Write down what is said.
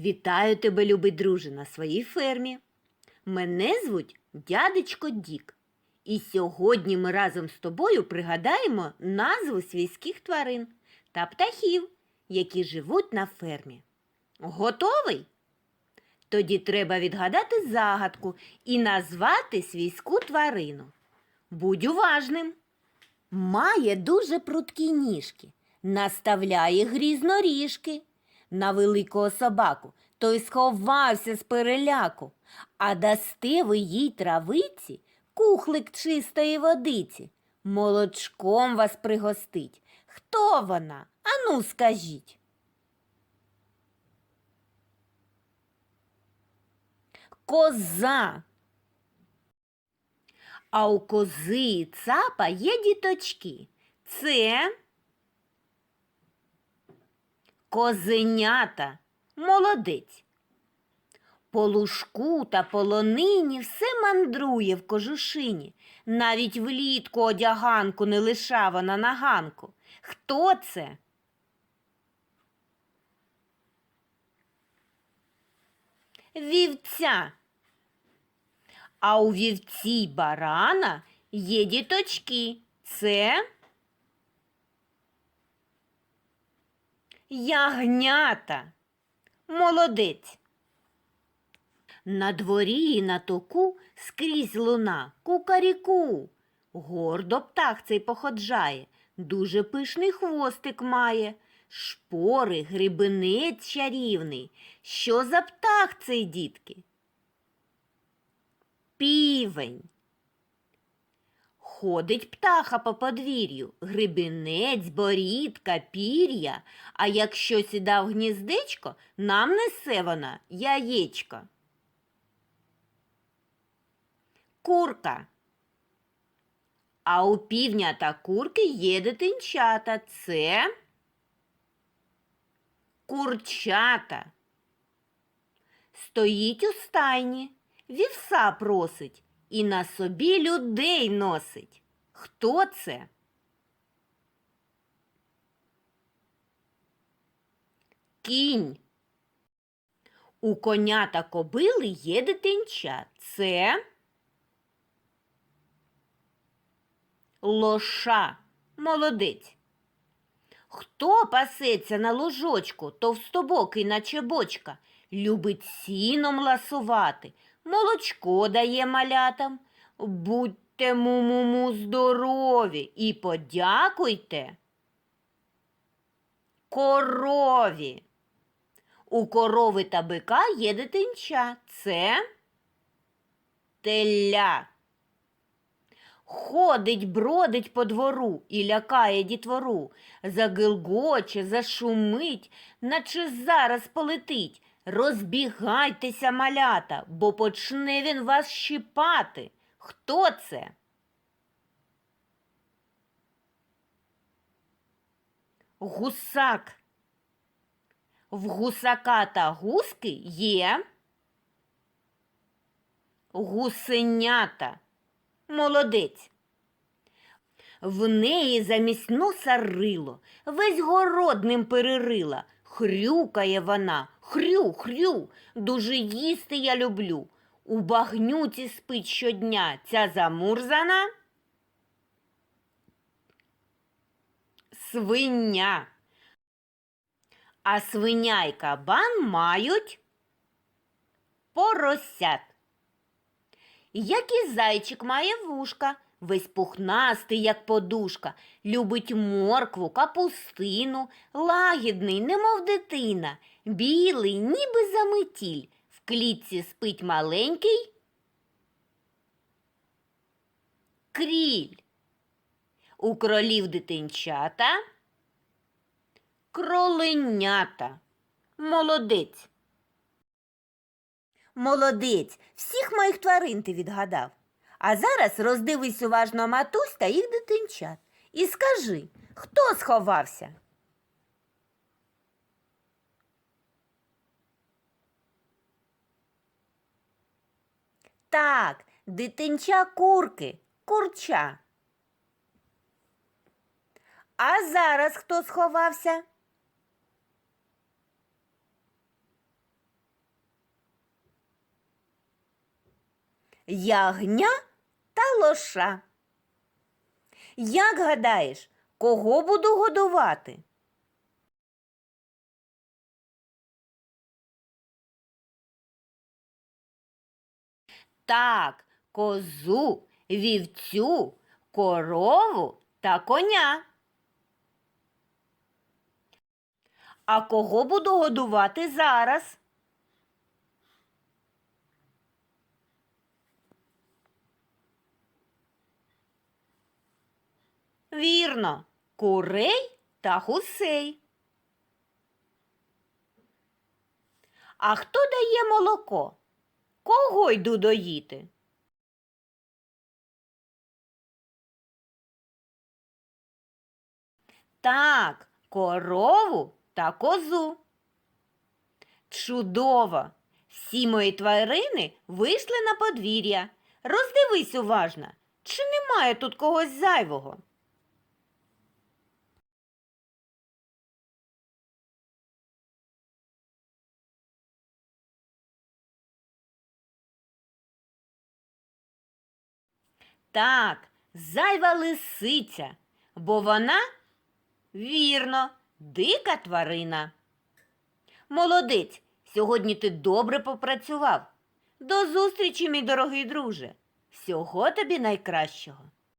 Вітаю тебе, любий друже, на своїй фермі. Мене звуть дядечко Дік. І сьогодні ми разом з тобою пригадаємо назви свійських тварин та птахів, які живуть на фермі. Готовий? Тоді треба відгадати загадку і назвати свійську тварину. Будь уважним. Має дуже прудкі ніжки, наставляє грізно ріжки. На великого собаку той сховався з переляку, а дасте ви їй травиці, кухлик чистої водиці, молочком вас пригостить. Хто вона? Ану, скажіть. Коза. А у кози і цапа є діточки. Це козенята. Молодець. По лужку та полонині все мандрує в кожушині. Навіть влітку одяганку не лиша вона на ганку. Хто це? Вівця. А у вівці барана є діточки. Це ягнята. Молодець. На дворі і на току скрізь луна кукаріку. Гордо птах цей походжає, дуже пишний хвостик має, шпори, грибинець чарівний. Що за птах цей, дітки? Півень. Ходить птаха по подвір'ю, грибінець, борідка, пір'я, а якщо сіда в гніздечко, нам несе вона яєчко. Курка. А у півня та курки є дитинчата. Це курчата. Стоїть у стайні, вівса просить і на собі людей носить. Хто це? Кінь. У коня та кобили є дитинча. Це лоша. Молодець. Хто пасеться на ложочку, товстобокий, наче бочка, любить сіном ласувати, молочко дає малятам. Будьте му-му-му здорові і подякуйте. Корові. У корови та бика є дитинча. Це теля. Ходить, бродить по двору і лякає дітвору, загилгоче, зашумить, наче зараз полетить. Розбігайтеся, малята, бо почне він вас щипати. Хто це? Гусак. В гусака та гуски є гусенята. Молодець. В неї замість носа рило, весь город ним перерила. Хрюкає вона, хрю, хрю, дуже їсти я люблю. У багнюці спить щодня ця замурзана. Свиня. А свиня й кабан мають поросят. Як і зайчик має вушка, весь пухнастий, як подушка, любить моркву, капустину, лагідний, немов дитина, білий, ніби заметіль, в клітці спить маленький. Кріль. У кролів дитинчата. Кроленята. Молодець. Молодець, всіх моїх тварин ти відгадав. А зараз роздивись уважно матусь та їх дитинчат і скажи, хто сховався? Так, дитинча курки, курча. А зараз хто сховався? Ягня та лоша. Як гадаєш, кого буду годувати? Так, козу, вівцю, корову та коня. А кого буду годувати зараз? Вірно, курей та гусей. А хто дає молоко? Кого йду доїти? Так, корову та козу. Чудово! Всі мої тварини вийшли на подвір'я. Роздивись уважно, чи немає тут когось зайвого. Так, зайва лисиця, бо вона, вірно, дика тварина. Молодець, сьогодні ти добре попрацював. До зустрічі, мій дорогий друже. Всього тобі найкращого.